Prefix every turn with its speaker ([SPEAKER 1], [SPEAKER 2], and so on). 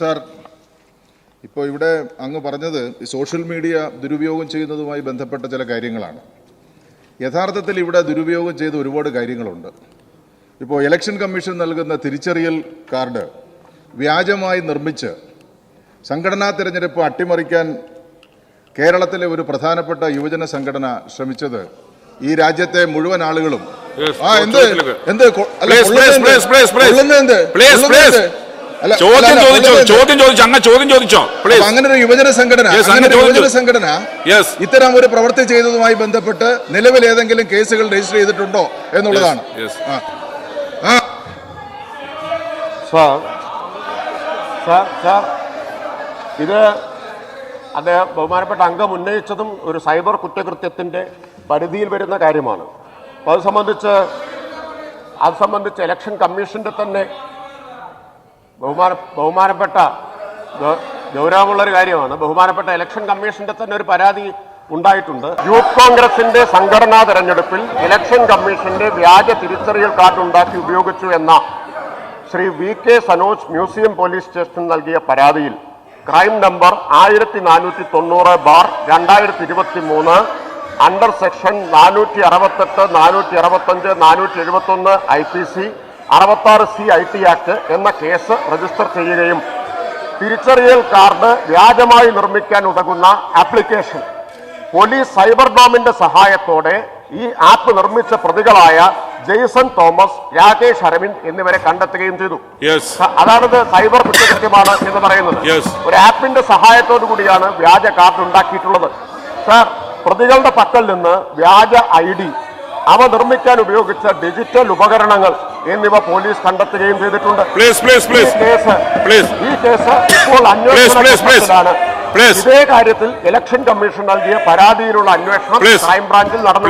[SPEAKER 1] Sir ഇപ്പോൾ ഇവിടെ അങ്ങ് പറഞ്ഞത് ഈ സോഷ്യൽ മീഡിയ ദുരുപയോഗം ചെയ്യുന്നതുമായി ബന്ധപ്പെട്ട ചില കാര്യങ്ങളാണ്. യഥാർത്ഥത്തിൽ ഇവിടെ ദുരുപയോഗം ചെയ്ത ഒരുപാട് കാര്യങ്ങളുണ്ട്. ഇപ്പോൾ ഇലക്ഷൻ കമ്മീഷൻ നൽകുന്ന തിരിച്ചറിയൽ കാർഡ് വ്യാജമായി നിർമ്മിച്ച് സംഘടനാ തിരഞ്ഞെടുപ്പ് അട്ടിമറിക്കാൻ കേരളത്തിലെ ഒരു പ്രധാനപ്പെട്ട യുവജന സംഘടന ശ്രമിച്ചത് ഈ രാജ്യത്തെ മുഴുവൻ ആളുകളും. ആ എന്ത്. എന്ത്?
[SPEAKER 2] ചോദ്യം ചോദിച്ചോ? ചോദ്യം ചോദിച്ചോ? അങ്ങനെ ചോദ്യം ചോദിച്ചോ പ്ലീസ്
[SPEAKER 1] അങ്ങനെ ഒരു യുവജന സംഘടന അങ്ങനെ ഒരു യുവജന സംഘടന. ഇത്തരം ഒരു പ്രവൃത്തി ചെയ്തതുമായി ബന്ധപ്പെട്ട് നിലവിൽ ഏതെങ്കിലും കേസുകൾ രജിസ്റ്റർ ചെയ്തിട്ടുണ്ടോ എന്നുള്ളതാണ്.
[SPEAKER 3] ഇത് അദ്ദേഹം ബഹുമാനപ്പെട്ട അംഗം ഉന്നയിച്ചതും ഒരു സൈബർ കുറ്റകൃത്യത്തിന്റെ പരിധിയിൽ വരുന്ന കാര്യമാണ്. അപ്പോൾ അത് സംബന്ധിച്ച് അത് സംബന്ധിച്ച് ഇലക്ഷൻ കമ്മീഷന്റെ തന്നെ ബഹുമാന ബഹുമാനപ്പെട്ട ഗൗരവമുള്ള ഒരു കാര്യമാണ്. ബഹുമാനപ്പെട്ട ഇലക്ഷൻ കമ്മീഷന്റെ തന്നെ ഒരു പരാതി ഉണ്ടായിട്ടുണ്ട്. യൂത്ത് കോൺഗ്രസിന്റെ സംഘടനാ തെരഞ്ഞെടുപ്പിൽ ഇലക്ഷൻ കമ്മീഷന്റെ വ്യാജ തിരിച്ചറിയൽ കാർഡ് ഉണ്ടാക്കി ഉപയോഗിച്ചു എന്ന Shri V K Sanoj museum police സ്റ്റേഷനിൽ നൽകിയ പരാതിയിൽ ക്രൈം നമ്പർ ആയിരത്തി നാനൂറ്റി തൊണ്ണൂറ് ബാർ രണ്ടായിരത്തി ഇരുപത്തി മൂന്ന് അണ്ടർ സെക്ഷൻ നാനൂറ്റി അറുപത്തെട്ട് നാനൂറ്റി അറുപത്തഞ്ച് നാനൂറ്റി എഴുപത്തൊന്ന് ഐ പി സി അറുപത്താറ് സി ഐ ടി ആക്ട് എന്ന കേസ് രജിസ്റ്റർ ചെയ്യുകയും തിരിച്ചറിയൽ കാർഡ് വ്യാജമായി നിർമ്മിക്കാൻ ഉതകുന്ന ആപ്ലിക്കേഷൻ. പോലീസ് സൈബർ ഡോമിന്റെ സഹായത്തോടെ ഈ ആപ്പ് നിർമ്മിച്ച പ്രതികളായ ജെയ്സൺ തോമസ് രാകേഷ് അരവിന്ദ് എന്നിവരെ കണ്ടെത്തുകയും ചെയ്തു. അതാണ് അതാണിത് സൈബർ കുറ്റകൃത്യമാണ് എന്ന് പറയുന്നത്. ഒരു ആപ്പിന്റെ സഹായത്തോടു കൂടിയാണ് വ്യാജ കാർഡ് ഉണ്ടാക്കിയിട്ടുള്ളത്. സാർ പ്രതികളുടെ പക്കൽ നിന്ന് വ്യാജ ഐ ഡി അവ നിർമ്മിക്കാൻ ഉപയോഗിച്ച ഡിജിറ്റൽ ഉപകരണങ്ങൾ എന്നിവ പോലീസ് കണ്ടെത്തുകയും ചെയ്തിട്ടുണ്ട്. ഈ കേസ് ഈ കേസ് ഇപ്പോൾ. അന്വേഷണത്തിലാണ് ഇതേ കാര്യത്തിൽ ഇലക്ഷൻ കമ്മീഷൻ നൽകിയ പരാതിയിലുള്ള അന്വേഷണം. ക്രൈംബ്രാഞ്ചിൽ നടന്നു